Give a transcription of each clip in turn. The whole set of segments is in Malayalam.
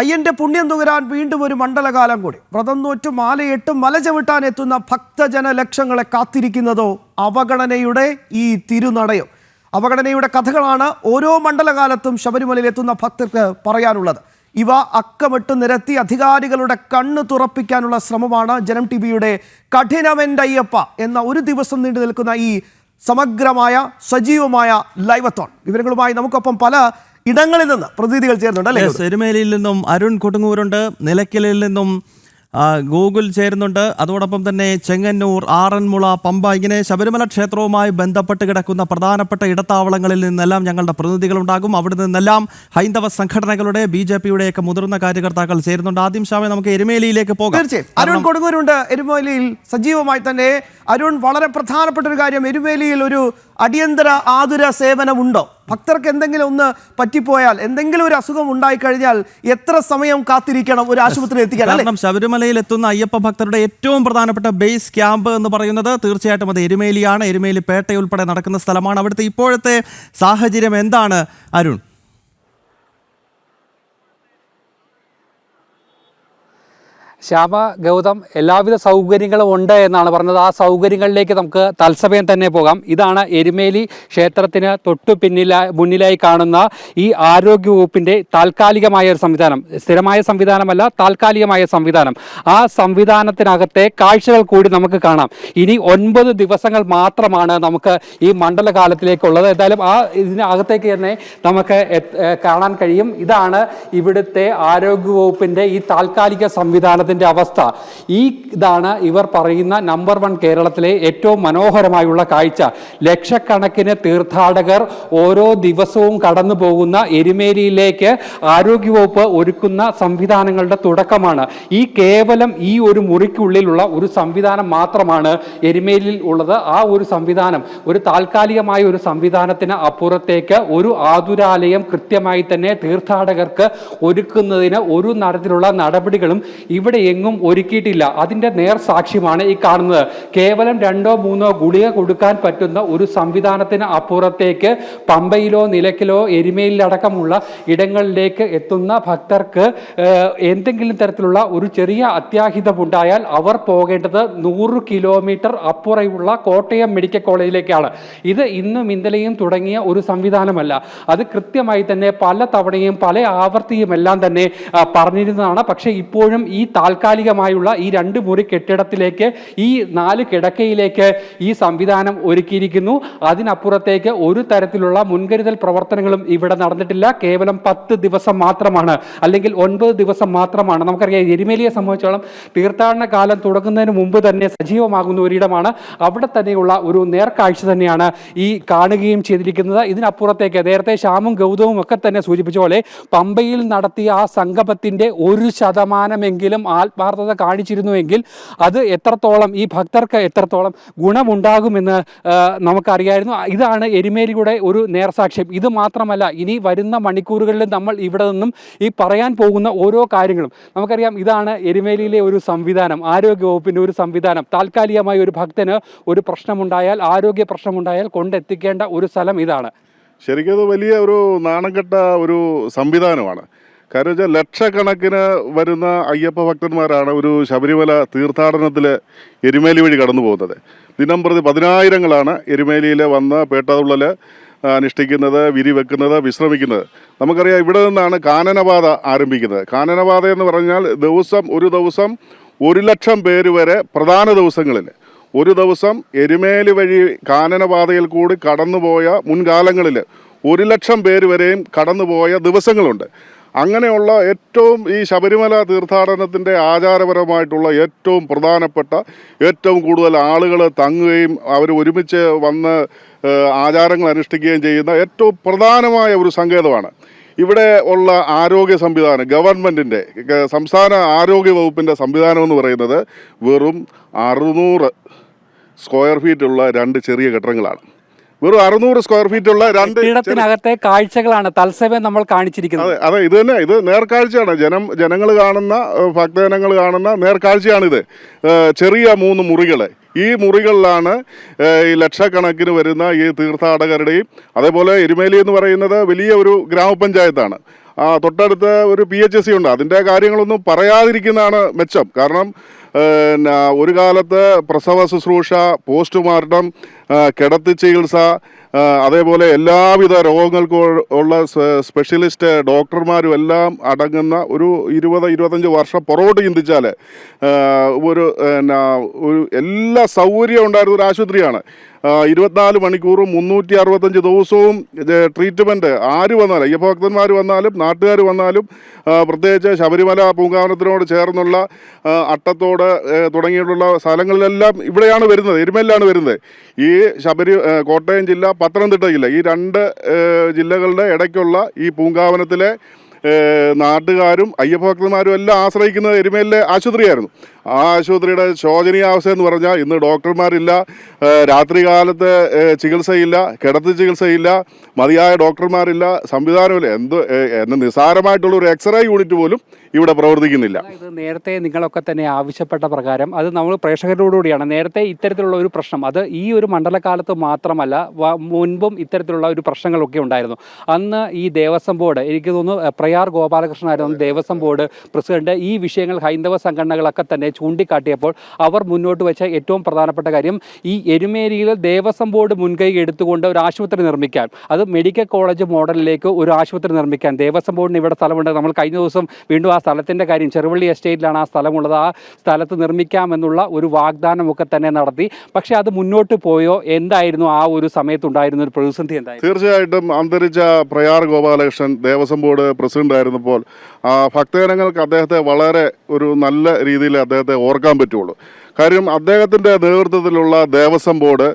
അയ്യന്റെ പുണ്യം തുകരാൻ വീണ്ടും ഒരു മണ്ഡലകാലം കൂടി. വ്രതം നോറ്റും മാലയിട്ട് മല ചവിട്ടാൻ എത്തുന്ന ഭക്തജന ലക്ഷങ്ങളെ കാത്തിരിക്കുന്നതോ അവഗണനയുടെ ഈ തിരുനടയോ. അവഗണനയുടെ കഥകളാണ് ഓരോ മണ്ഡലകാലത്തും ശബരിമലയിൽ എത്തുന്ന ഭക്തർക്ക് പറയാനുള്ളത്. ഇവ അക്കമിട്ട് നിരത്തി അധികാരികളുടെ കണ്ണ് തുറപ്പിക്കാനുള്ള ശ്രമമാണ് ജനം ടി വിയുടെ കഠിനമെന്റയ്യപ്പ എന്ന ഒരു ദിവസം നീണ്ടു നിൽക്കുന്ന ഈ സമഗ്രമായ സജീവമായ ലൈവത്തോൺ. വിവരങ്ങളുമായി നമുക്കൊപ്പം പല ഇടങ്ങളിൽ നിന്ന് പ്രതിനിധികൾ ചേർന്നുണ്ട് അല്ലേ എരുമേലിയിൽ നിന്നും അരുൺ കൊടുങ്ങൂരുണ്ട് നിലയ്ക്കലിൽ നിന്നും ഗൂഗിൾ ചേരുന്നുണ്ട്. അതോടൊപ്പം തന്നെ ചെങ്ങന്നൂർ ആറന്മുള പമ്പ ഇങ്ങനെ ശബരിമല ക്ഷേത്രവുമായി ബന്ധപ്പെട്ട് കിടക്കുന്ന പ്രധാനപ്പെട്ട ഇടത്താവളങ്ങളിൽ നിന്നെല്ലാം ഞങ്ങളുടെ പ്രതിനിധികളുണ്ടാകും. അവിടെ നിന്നെല്ലാം ഹൈന്ദവ സംഘടനകളുടെ ബി ജെ പിയുടെയൊക്കെ മുതിർന്ന കാര്യകർത്താക്കൾ ചേരുന്നുണ്ട്. ആദ്യം ഷാമെ നമുക്ക് എരുമേലിയിലേക്ക് പോകാം. തീർച്ചയായും. അരുൺ കൊടുങ്ങൂരുണ്ട്. എരുമേലിയിൽ സജീവമായി തന്നെ അരുൺ വളരെ പ്രധാനപ്പെട്ട ഒരു കാര്യം. എരുമേലിയിൽ ഒരു അടിയന്തര ആതുര സേവനമുണ്ടോ? ഭക്തർക്ക് എന്തെങ്കിലും ഒന്ന് പറ്റിപ്പോയാൽ എന്തെങ്കിലും ഒരു അസുഖം ഉണ്ടായി കഴിഞ്ഞാൽ എത്ര സമയം കാത്തിരിക്കണം ഒരു ആശുപത്രി എത്തിക്കാൻ കാരണം ശബരിമലയിൽ എത്തുന്ന അയ്യപ്പ ഭക്തരുടെ ഏറ്റവും പ്രധാനപ്പെട്ട ബേസ് ക്യാമ്പ് എന്ന് പറയുന്നത് തീർച്ചയായിട്ടും അത് എരുമേലിയാണ്. എരുമേലി പേട്ടയുൾപ്പെടെ നടക്കുന്ന സ്ഥലമാണ്. അവിടുത്തെ ഇപ്പോഴത്തെ സാഹചര്യം എന്താണ് അരുൺ? ശ്യാമ ഗൗതം എല്ലാവിധ സൗകര്യങ്ങളും ഉണ്ട് എന്നാണ് പറഞ്ഞത്. ആ സൗകര്യങ്ങളിലേക്ക് നമുക്ക് തത്സമയം തന്നെ പോകാം. ഇതാണ് എരുമേലി ക്ഷേത്രത്തിന് തൊട്ടു പിന്നിലായി മുന്നിലായി കാണുന്ന ഈ ആരോഗ്യ വകുപ്പിന്റെ താൽക്കാലികമായ ഒരു സംവിധാനം. സ്ഥിരമായ സംവിധാനമല്ല താൽക്കാലികമായ സംവിധാനം. ആ സംവിധാനത്തിനകത്തെ കാഴ്ചകൾ കൂടി നമുക്ക് കാണാം. ഇനി ഒൻപത് ദിവസങ്ങൾ മാത്രമാണ് നമുക്ക് ഈ മണ്ഡലകാലത്തിലേക്കുള്ളത്. എന്തായാലും ആ ഇതിനകത്തേക്ക് തന്നെ നമുക്ക് കാണാൻ കഴിയും. ഇതാണ് ഇവിടുത്തെ ആരോഗ്യ വകുപ്പിന്റെ ഈ താൽക്കാലിക സംവിധാനത്തിന്റെ അവസ്ഥ. ഈ ഇതാണ് ഇവർ പറയുന്ന നമ്പർ വൺ കേരളത്തിലെ ഏറ്റവും മനോഹരമായുള്ള കാഴ്ച. ലക്ഷക്കണക്കിന് തീർത്ഥാടകർ ഓരോ ദിവസവും കടന്നു പോകുന്ന എരുമേലിയിലേക്ക് ആരോഗ്യവകുപ്പ് ഒരുക്കുന്ന സംവിധാനങ്ങളുടെ തുടക്കമാണ്. ഈ കേവലം ഈ ഒരു മുറിക്കുള്ളിലുള്ള ഒരു സംവിധാനം മാത്രമാണ് എരുമേലിയിൽ ഉള്ളത്. ആ ഒരു സംവിധാനം ഒരു താൽക്കാലികമായ ഒരു സംവിധാനത്തിന് അപ്പുറത്തേക്ക് ഒരു ആതുരാലയം കൃത്യമായി തന്നെ തീർത്ഥാടകർക്ക് ഒരുക്കുന്നതിന് ഒരു തരത്തിലുള്ള നടപടികളും ഇവിടെ എങ്ങും ഒരുക്കിയിട്ടില്ല. അതിന്റെ നേർ സാക്ഷ്യമാണ് ഈ കാണുന്നത്. കേവലം രണ്ടോ മൂന്നോ ഗുളിക കൊടുക്കാൻ പറ്റുന്ന ഒരു സംവിധാനത്തിന് അപ്പുറത്തേക്ക് പമ്പയിലോ നിലക്കിലോ എരുമയിലടക്കമുള്ള ഇടങ്ങളിലേക്ക് എത്തുന്ന ഭക്തർക്ക് എന്തെങ്കിലും തരത്തിലുള്ള ഒരു ചെറിയ അത്യാഹിതമുണ്ടായാൽ അവർ പോകേണ്ടത് നൂറ് കിലോമീറ്റർ അപ്പുറയുള്ള കോട്ടയം മെഡിക്കൽ കോളേജിലേക്കാണ്. ഇത് ഇന്നും ഇന്നലെയും തുടങ്ങിയ ഒരു സംവിധാനമല്ല. അത് കൃത്യമായി തന്നെ പല തവണയും പല ആവർത്തിയും എല്ലാം തന്നെ പറഞ്ഞിരുന്നതാണ്. പക്ഷേ ഇപ്പോഴും ഈ താൽക്കാലികമായുള്ള ഈ രണ്ട് മുറി കെട്ടിടത്തിലേക്ക് ഈ നാല് കിടക്കയിലേക്ക് ഈ സംവിധാനം ഒരുക്കിയിരിക്കുന്നു. അതിനപ്പുറത്തേക്ക് ഒരു തരത്തിലുള്ള മുൻകരുതൽ പ്രവർത്തനങ്ങളും ഇവിടെ നടന്നിട്ടില്ല. കേവലം പത്ത് ദിവസം മാത്രമാണ് അല്ലെങ്കിൽ ഒൻപത് ദിവസം മാത്രമാണ്. നമുക്കറിയാം എരുമേലിയെ സംബന്ധിച്ചോളം തീർത്ഥാടന കാലം തുടങ്ങുന്നതിന് മുമ്പ് തന്നെ സജീവമാകുന്ന ഒരിടമാണ്. അവിടെ തന്നെയുള്ള ഒരു നേർക്കാഴ്ച തന്നെയാണ് ഈ കാണുകയും ചെയ്തിരിക്കുന്നത്. ഇതിനപ്പുറത്തേക്ക് നേരത്തെ ശ്യാമും ഗൗതവും ഒക്കെ തന്നെ സൂചിപ്പിച്ച പോലെ പമ്പയിൽ നടത്തിയ ആ സംഗമത്തിന്റെ ഒരു ശതമാനമെങ്കിലും ആത്മാർത്ഥത കാണിച്ചിരുന്നുവെങ്കിൽ അത് എത്രത്തോളം ഈ ഭക്തർക്ക് എത്രത്തോളം ഗുണമുണ്ടാകുമെന്ന് നമുക്കറിയായിരുന്നു. ഇതാണ് എരുമേലിയുടെ ഒരു നേർസാക്ഷ്യം. ഇത് മാത്രമല്ല ഇനി വരുന്ന മണിക്കൂറുകളിൽ നമ്മൾ ഇവിടെ നിന്നും ഈ പറയാൻ പോകുന്ന ഓരോ കാര്യങ്ങളും. നമുക്കറിയാം ഇതാണ് എരുമേലിയിലെ ഒരു സംവിധാനം ആരോഗ്യ വകുപ്പിന്റെ ഒരു സംവിധാനം. താൽക്കാലികമായി ഒരു ഭക്തന് ഒരു പ്രശ്നമുണ്ടായാൽ ആരോഗ്യ പ്രശ്നമുണ്ടായാൽ കൊണ്ടെത്തിക്കേണ്ട ഒരു സ്ഥലം ഇതാണ്. ശരിക്കും അത് വലിയ ഒരു നാണംകെട്ട ഒരു സംവിധാനമാണ്. കാരണം വെച്ചാൽ ലക്ഷക്കണക്കിന് വരുന്ന അയ്യപ്പ ഭക്തന്മാരാണ് ഒരു ശബരിമല തീർത്ഥാടനത്തിൽ എരുമേലി വഴി കടന്നു പോകുന്നത്. ദിനം പ്രതി പതിനായിരങ്ങളാണ് എരുമേലിയിൽ വന്ന് പേട്ടതുള്ളൽ അനുഷ്ഠിക്കുന്നത് വിരി വെക്കുന്നത് വിശ്രമിക്കുന്നത്. നമുക്കറിയാം ഇവിടെ നിന്നാണ് കാനനപാത ആരംഭിക്കുന്നത്. കാനനപാത എന്ന് പറഞ്ഞാൽ ദിവസം ഒരു ദിവസം ഒരു ലക്ഷം പേര് വരെ പ്രധാന ദിവസങ്ങളിൽ. ഒരു ദിവസം എരുമേലി വഴി കാനനപാതയിൽ കൂടി കടന്നുപോയ മുൻകാലങ്ങളിൽ ഒരു ലക്ഷം പേര് വരെയും കടന്നുപോയ ദിവസങ്ങളുണ്ട്. അങ്ങനെയുള്ള ഏറ്റവും ഈ ശബരിമല തീർത്ഥാടനത്തിന്റെ ആചാരപരമായിട്ടുള്ള ഏറ്റവും പ്രധാനപ്പെട്ട ഏറ്റവും കൂടുതൽ ആളുകൾ തങ്ങുകയും അവർ ഒരുമിച്ച് വന്ന് ആചാരങ്ങൾ അനുഷ്ഠിക്കുകയും ചെയ്യുന്ന ഏറ്റവും പ്രധാനമായ ഒരു സങ്കേതമാണ്. ഇവിടെ ഉള്ള ആരോഗ്യ സംവിധാനം ഗവൺമെന്റിന്റെ സംസ്ഥാന ആരോഗ്യ വകുപ്പിന്റെ സംവിധാനം എന്ന് പറയുന്നത് വെറും അറുന്നൂറ് സ്ക്വയർ ഫീറ്റുള്ള രണ്ട് ചെറിയ കെട്ടിടങ്ങളാണ്. വെറും അറുന്നൂറ് സ്ക്വയർ ഫീറ്റ് ഉള്ള രണ്ട് ഇടത്തിനകത്തെ കെട്ടിടത്തിനകത്തെ കാഴ്ചകളാണ് തത്സമയം നമ്മൾ കാണിച്ചിരിക്കുന്നത്. അതെ അതെ ഇത് തന്നെ ഇത് നേർക്കാഴ്ചയാണ്. ജനം ജനങ്ങൾ കാണുന്ന ഭക്തജനങ്ങൾ കാണുന്ന നേർക്കാഴ്ചയാണിത്. ചെറിയ മൂന്ന് മുറികൾ ഈ മുറികളിലാണ് ഈ ലക്ഷക്കണക്കിന് വരുന്ന ഈ തീർത്ഥാടകരുടെയും അതേപോലെ എരുമേലി എന്ന് പറയുന്നത് വലിയ ഒരു ഗ്രാമപഞ്ചായത്താണ്. ആ തൊട്ടടുത്ത് ഒരു പി എച്ച് എസ് സി ഉണ്ട്. അതിന്റെ കാര്യങ്ങളൊന്നും പറയാതിരിക്കുന്നതാണ് മെച്ചം. കാരണം ഒരു കാലത്ത് പ്രസവ ശുശ്രൂഷ പോസ്റ്റ്മോർട്ടം കിടത്തി ചികിത്സ അതേപോലെ എല്ലാവിധ രോഗങ്ങൾക്കും ഉള്ള സ്പെഷ്യലിസ്റ്റ് ഡോക്ടർമാരും എല്ലാം അടങ്ങുന്ന ഒരു ഇരുപത് ഇരുപത്തഞ്ച് വർഷം പുറകോട്ട് ചിന്തിച്ചാൽ ഒരു ഒരു എല്ലാ സൗകര്യവും ഉണ്ടായിരുന്ന ഒരു ആശുപത്രിയാണ്. ഇരുപത്തിനാല് മണിക്കൂറും മുന്നൂറ്റി അറുപത്തഞ്ച് ദിവസവും ട്രീറ്റ്മെന്റ് ആര് വന്നാലും അയ്യപ്പ ഭക്തന്മാർ വന്നാലും നാട്ടുകാർ വന്നാലും പ്രത്യേകിച്ച് ശബരിമല പൂങ്കാവനത്തിനോട് ചേർന്നുള്ള അട്ടത്തോട് തുടങ്ങിയിട്ടുള്ള സ്ഥലങ്ങളിലെല്ലാം ഇവിടെയാണ് വരുന്നത് എരുമയിലാണ് വരുന്നത്. ഈ ശബരി കോട്ടയം ജില്ല പത്തനംതിട്ട ജില്ല ഈ രണ്ട് ജില്ലകളുടെ ഇടയ്ക്കുള്ള ഈ പൂങ്കാവനത്തിലെ നാട്ടുകാരും അയ്യപ്പഭക്തന്മാരും എല്ലാം ആശ്രയിക്കുന്നത് എരുമേലിലെ ആശുപത്രിയായിരുന്നു. ആ ആശുപത്രിയുടെ ശോചനീയാവസ്ഥ എന്ന് പറഞ്ഞാൽ ഇന്ന് ഡോക്ടർമാരില്ല രാത്രികാലത്ത് ചികിത്സയില്ല കിടത്തി ചികിത്സയില്ല മതിയായ ഡോക്ടർമാരില്ല സംവിധാനമില്ല. എന്ത് എന്ന നിസ്സാരമായിട്ടുള്ള ഒരു എക്സ്റേ യൂണിറ്റ് പോലും ഇവിടെ പ്രവർത്തിക്കുന്നില്ല. ഇത് നേരത്തെ നിങ്ങളൊക്കെ തന്നെ ആവശ്യപ്പെട്ട പ്രകാരം അത് നമ്മൾ പ്രേക്ഷകരോടുകൂടിയാണ്. നേരത്തെ ഇത്തരത്തിലുള്ള ഒരു പ്രശ്നം അത് ഈ ഒരു മണ്ഡലകാലത്ത് മാത്രമല്ല മുൻപും ഇത്തരത്തിലുള്ള ഒരു പ്രശ്നങ്ങളൊക്കെ ഉണ്ടായിരുന്നു. അന്ന് ഈ ദേവസ്വം ബോർഡ് എനിക്ക് തോന്നുന്നു പ്രയാർ ഗോപാലകൃഷ്ണനായിരുന്നു ദേവസ്വം ബോർഡ് പ്രസിഡന്റ്. ഈ വിഷയങ്ങൾ ഹൈന്ദവ സംഘടനകളൊക്കെ തന്നെ ചൂണ്ടിക്കാട്ടിയപ്പോൾ അവർ മുന്നോട്ട് വെച്ച ഏറ്റവും പ്രധാനപ്പെട്ട കാര്യം ഈ എരുമേലിയിൽ ദേവസ്വം ബോർഡ് മുൻകൈ എടുത്തുകൊണ്ട് ഒരു ആശുപത്രി നിർമ്മിക്കാൻ. അത് മെഡിക്കൽ കോളേജ് മോഡലിലേക്ക് ഒരു ആശുപത്രി നിർമ്മിക്കാൻ. ദേവസ്വം ബോർഡിന് ഇവിടെ സ്ഥലമുണ്ട്. നമ്മൾ കഴിഞ്ഞ ദിവസം വീണ്ടും ആ സ്ഥലത്തിന്റെ കാര്യം ചെറുവള്ളി എസ്റ്റേറ്റിലാണ് ആ സ്ഥലമുള്ളത്. ആ സ്ഥലത്ത് നിർമ്മിക്കാമെന്നുള്ള ഒരു വാഗ്ദാനമൊക്കെ തന്നെ നടത്തി. പക്ഷേ അത് മുന്നോട്ട് പോയോ? എന്തായിരുന്നു ആ ഒരു സമയത്തുണ്ടായിരുന്ന ഒരു പ്രതിസന്ധി എന്തായിരുന്നു? തീർച്ചയായിട്ടും അന്തരിച്ച പ്രയാർ ഗോപാലകൃഷ്ണൻ ദേവസ്വം ബോർഡ് പ്രസിഡന്റ് ആയിരുന്നപ്പോൾ ഭക്തജനങ്ങൾക്ക് അദ്ദേഹത്തെ വളരെ ഒരു നല്ല രീതിയിൽ അദ്ദേഹത്തെ ഓർക്കാൻ പറ്റുള്ളൂ. കാര്യം അദ്ദേഹത്തിന്റെ നേതൃത്വത്തിലുള്ള ദേവസ്വം ബോർഡ്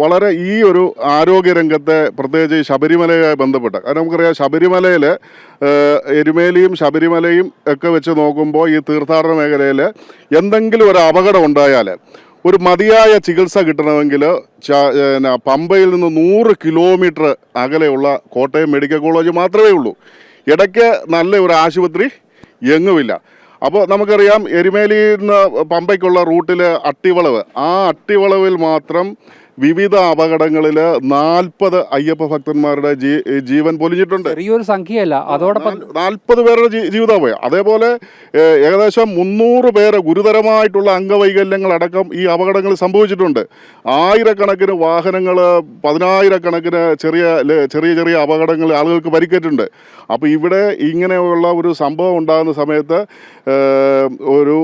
വളരെ ഈ ഒരു ആരോഗ്യരംഗത്തെ പ്രത്യേകിച്ച് ശബരിമലയുമായി ബന്ധപ്പെട്ട് കാരണം നമുക്കറിയാം ശബരിമലയിൽ എരുമേലിയും ശബരിമലയും ഒക്കെ വെച്ച് നോക്കുമ്പോൾ ഈ തീർത്ഥാടന മേഖലയിൽ എന്തെങ്കിലും ഒരു അപകടം ഉണ്ടായാൽ ഒരു മതിയായ ചികിത്സ കിട്ടണമെങ്കിൽ പമ്പയിൽ നിന്ന് നൂറ് കിലോമീറ്റർ അകലെയുള്ള കോട്ടയം മെഡിക്കൽ കോളേജ് മാത്രമേ ഉള്ളൂ. ഇടയ്ക്ക് നല്ല ഒരു ആശുപത്രി എങ്ങുമില്ല. അപ്പോൾ നമുക്കറിയാം എരുമേലിയിൽ നിന്ന് പമ്പയ്ക്കുള്ള റൂട്ടിൽ അട്ടിവളവ്. ആ അട്ടിവളവിൽ മാത്രം വിവിധ അപകടങ്ങളിൽ നാൽപ്പത് അയ്യപ്പ ഭക്തന്മാരുടെ ജീവൻ പൊലിഞ്ഞിട്ടുണ്ട്. ചെറിയൊരു സംഖ്യയല്ല അതോടൊപ്പം നാൽപ്പത് പേരുടെ ജീവിതം പോയി അതേപോലെ ഏകദേശം മുന്നൂറ് പേരെ ഗുരുതരമായിട്ടുള്ള അംഗവൈകല്യങ്ങൾ അടക്കം ഈ അപകടങ്ങൾ സംഭവിച്ചിട്ടുണ്ട്. ആയിരക്കണക്കിന് വാഹനങ്ങൾ പതിനായിരക്കണക്കിന് ചെറിയ ചെറിയ ചെറിയ അപകടങ്ങൾ ആളുകൾക്ക് പരിക്കേറ്റുണ്ട് അപ്പോൾ ഇവിടെ ഇങ്ങനെയുള്ള ഒരു സംഭവം ഉണ്ടാകുന്ന സമയത്ത് ഒരു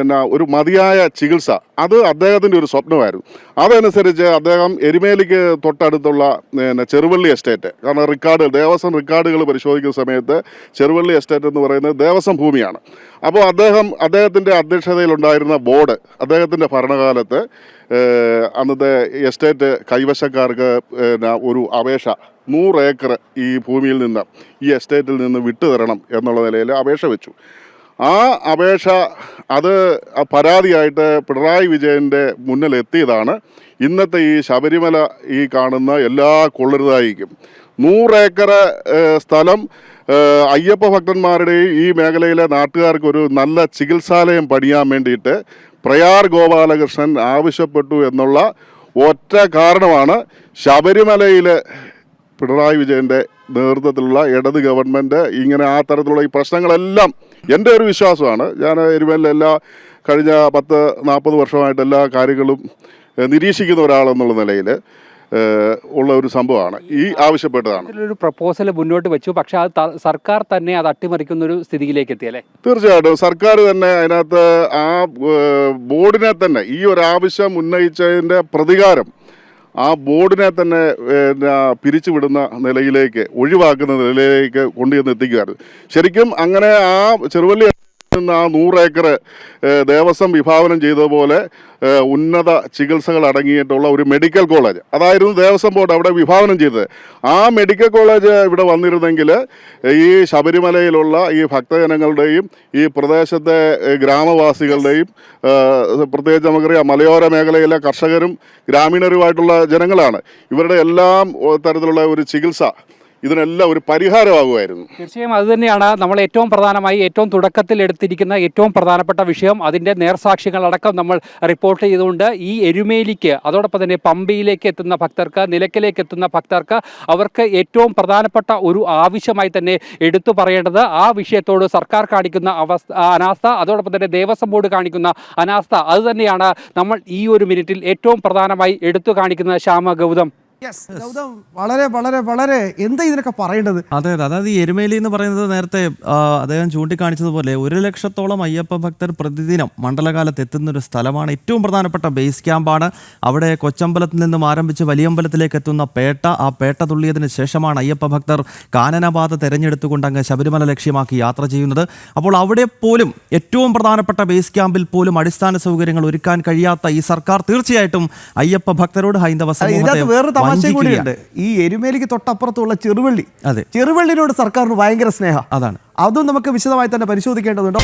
എന്നാ ഒരു മതിയായ ചികിത്സ. അത് അദ്ദേഹത്തിന്റെ ഒരു സ്വപ്നമായിരുന്നു. അതനുസരിച്ച് അദ്ദേഹം എരുമേലിക്ക് തൊട്ടടുത്തുള്ള പിന്നെ ചെറുവള്ളി എസ്റ്റേറ്റ്. കാരണം റിക്കാർഡ് ദേവസ്വം റിക്കാർഡുകൾ പരിശോധിക്കുന്ന സമയത്ത് ചെറുവള്ളി എസ്റ്റേറ്റ് എന്ന് പറയുന്നത് ദേവസ്വം ഭൂമിയാണ്. അപ്പോൾ അദ്ദേഹം അദ്ദേഹത്തിന്റെ അധ്യക്ഷതയിലുണ്ടായിരുന്ന ബോർഡ് അദ്ദേഹത്തിന്റെ ഭരണകാലത്ത് അന്നത്തെ എസ്റ്റേറ്റ് കൈവശക്കാർക്ക് ഒരു അപേക്ഷ നൂറ് ഏക്കർ ഈ ഭൂമിയിൽ നിന്ന് ഈ എസ്റ്റേറ്റിൽ നിന്ന് വിട്ടുതരണം എന്നുള്ള നിലയിൽ അപേക്ഷ വെച്ചു. ആ അപേക്ഷ അത് പരാതിയായിട്ട് പിണറായി വിജയന്റെ മുന്നിൽ എത്തിയതാണ്. ഇന്നത്തെ ഈ ശബരിമല ഈ കാണുന്ന എല്ലാ കൊള്ളരുതായിരിക്കും നൂറേക്കർ സ്ഥലം അയ്യപ്പ ഭക്തന്മാരുടെയും ഈ മേഖലയിലെ നാട്ടുകാർക്ക് ഒരു നല്ല ചികിത്സാലയം പണിയാൻ വേണ്ടിയിട്ട് പ്രയാർ ഗോപാലകൃഷ്ണൻ ആവശ്യപ്പെട്ടു എന്നുള്ള ഒറ്റ കാരണമാണ് ശബരിമലയിൽ പിണറായി വിജയന്റെ നേതൃത്വത്തിലുള്ള ഇടത് ഗവൺമെന്റ് ഇങ്ങനെ ആ തരത്തിലുള്ള ഈ പ്രശ്നങ്ങളെല്ലാം എന്റെ ഒരു വിശ്വാസമാണ്. ഞാൻ എരുമേലിൽ എല്ലാ കഴിഞ്ഞ പത്ത് നാൽപ്പത് വർഷമായിട്ട് എല്ലാ കാര്യങ്ങളും നിരീക്ഷിക്കുന്ന ഒരാളെന്നുള്ള നിലയിൽ ഉള്ള ഒരു സംഭവമാണ്. ഈ ആവശ്യപ്പെട്ടതാണ്. ഒരു പ്രപ്പോസൽ മുന്നോട്ട് വെച്ചു. പക്ഷെ അത് സർക്കാർ തന്നെ അത് അട്ടിമറിക്കുന്ന ഒരു സ്ഥിതിയിലേക്ക് എത്തിയല്ലേ തീർച്ചയായിട്ടും. സർക്കാർ തന്നെ അതിനകത്ത് ആ ബോർഡിനെ തന്നെ ഈ ഒരു ആവശ്യം ഉന്നയിച്ചതിന്റെ പ്രതികാരം ആ ബോർഡിനെ തന്നെ പിരിച്ചുവിടുന്ന നിലയിലേക്ക് ഒഴിവാക്കുന്ന നിലയിലേക്ക് കൊണ്ടുചെന്ന് എത്തിക്കുകയായിരുന്നു ശരിക്കും അങ്ങനെ ആ ചെറുവള്ളി നിന്ന് ആ നൂറ് ഏക്കർ ദേവസ്വം വിഭാവനം ചെയ്തതുപോലെ ഉന്നത ചികിത്സകൾ അടങ്ങിയിട്ടുള്ള ഒരു മെഡിക്കൽ കോളേജ്. അതായിരുന്നു ദേവസ്വം ബോർഡ് അവിടെ വിഭാവനം ചെയ്തത്. ആ മെഡിക്കൽ കോളേജ് ഇവിടെ വന്നിരുന്നെങ്കിൽ ഈ ശബരിമലയിലുള്ള ഈ ഭക്തജനങ്ങളുടെയും ഈ പ്രദേശത്തെ ഗ്രാമവാസികളുടെയും പ്രത്യേകിച്ച് നമുക്കറിയാം മലയോര മേഖലയിലെ കർഷകരും ഗ്രാമീണരുമായിട്ടുള്ള ജനങ്ങളാണ്. ഇവരുടെ എല്ലാം തരത്തിലുള്ള ഒരു ചികിത്സ ഇതിനെല്ലാം ഒരു പരിഹാരമാകുമായിരുന്നു. തീർച്ചയായും അത് തന്നെയാണ് നമ്മൾ ഏറ്റവും പ്രധാനമായി ഏറ്റവും തുടക്കത്തിൽ എടുത്തിരിക്കുന്ന ഏറ്റവും പ്രധാനപ്പെട്ട വിഷയം. അതിന്റെ നേർസാക്ഷ്യങ്ങളടക്കം നമ്മൾ റിപ്പോർട്ട് ചെയ്തുകൊണ്ട് ഈ എരുമേലിക്ക് അതോടൊപ്പം തന്നെ പമ്പയിലേക്ക് എത്തുന്ന ഭക്തർക്ക് നിലയ്ക്കലേക്ക് എത്തുന്ന ഭക്തർക്ക് അവർക്ക് ഏറ്റവും പ്രധാനപ്പെട്ട ഒരു ആവശ്യമായി തന്നെ എടുത്തു പറയേണ്ടത് ആ വിഷയത്തോട് സർക്കാർ കാണിക്കുന്ന അവസ്ഥ അനാസ്ഥ അതോടൊപ്പം തന്നെ ദേവസ്വം ബോർഡ് കാണിക്കുന്ന അനാസ്ഥ. അതുതന്നെയാണ് നമ്മൾ ഈ ഒരു മിനിറ്റിൽ ഏറ്റവും പ്രധാനമായി എടുത്തു കാണിക്കുന്നത്. ശ്യാമ ഗൗതം യെസ് ഗൗതം വളരെ വളരെ വളരെ എന്താ ഇതിനൊക്കെ പറയേണ്ടത്? അതെ അതെ. അതായത് ഈ എരുമേലി എന്ന് പറയുന്നത് നേരത്തെ ആ, അദ്ദേഹം ചൂണ്ടിക്കാണിച്ചതുപോലെ ഒരു ലക്ഷത്തോളം അയ്യപ്പ ഭക്തർ പ്രതിദിനം മണ്ഡലകാലത്ത് എത്തുന്ന ഒരു സ്ഥലമാണ്. ഏറ്റവും പ്രധാനപ്പെട്ട ബേസ് ക്യാമ്പാണ് അവിടെ കൊച്ചമ്പലത്തിൽ നിന്നും ആരംഭിച്ച് വലിയമ്പലത്തിലേക്ക് എത്തുന്ന പേട്ട ആ പേട്ട തുള്ളിയതിന് ശേഷമാണ് അയ്യപ്പ ഭക്തർ കാനനപാത തെരഞ്ഞെടുത്തുകൊണ്ട് അങ്ങ് ശബരിമല ലക്ഷ്യമാക്കി യാത്ര ചെയ്യുന്നത്. അപ്പോൾ അവിടെ പോലും ഏറ്റവും പ്രധാനപ്പെട്ട ബേസ് ക്യാമ്പിൽ പോലും അടിസ്ഥാന സൗകര്യങ്ങൾ ഒരുക്കാൻ കഴിയാത്ത ഈ സർക്കാർ തീർച്ചയായിട്ടും അയ്യപ്പ ഭക്തരോട് ഹൈന്ദവ ഇതിനകത്ത് സമൂഹത്തെ വേറൊരു തമാശ വഞ്ചിക്കുകയാണ്. കൂടിയുണ്ട് ഈ എരുമേലിക്ക് തൊട്ടപ്പുറത്തുള്ള ചെറുവള്ളി. അതെ. ചെറുവള്ളിനോട് സർക്കാരിന് ഭയങ്കര സ്നേഹം. അതാണ്. അതും നമുക്ക് വിശദമായി തന്നെ പരിശോധിക്കേണ്ടതുണ്ടോ.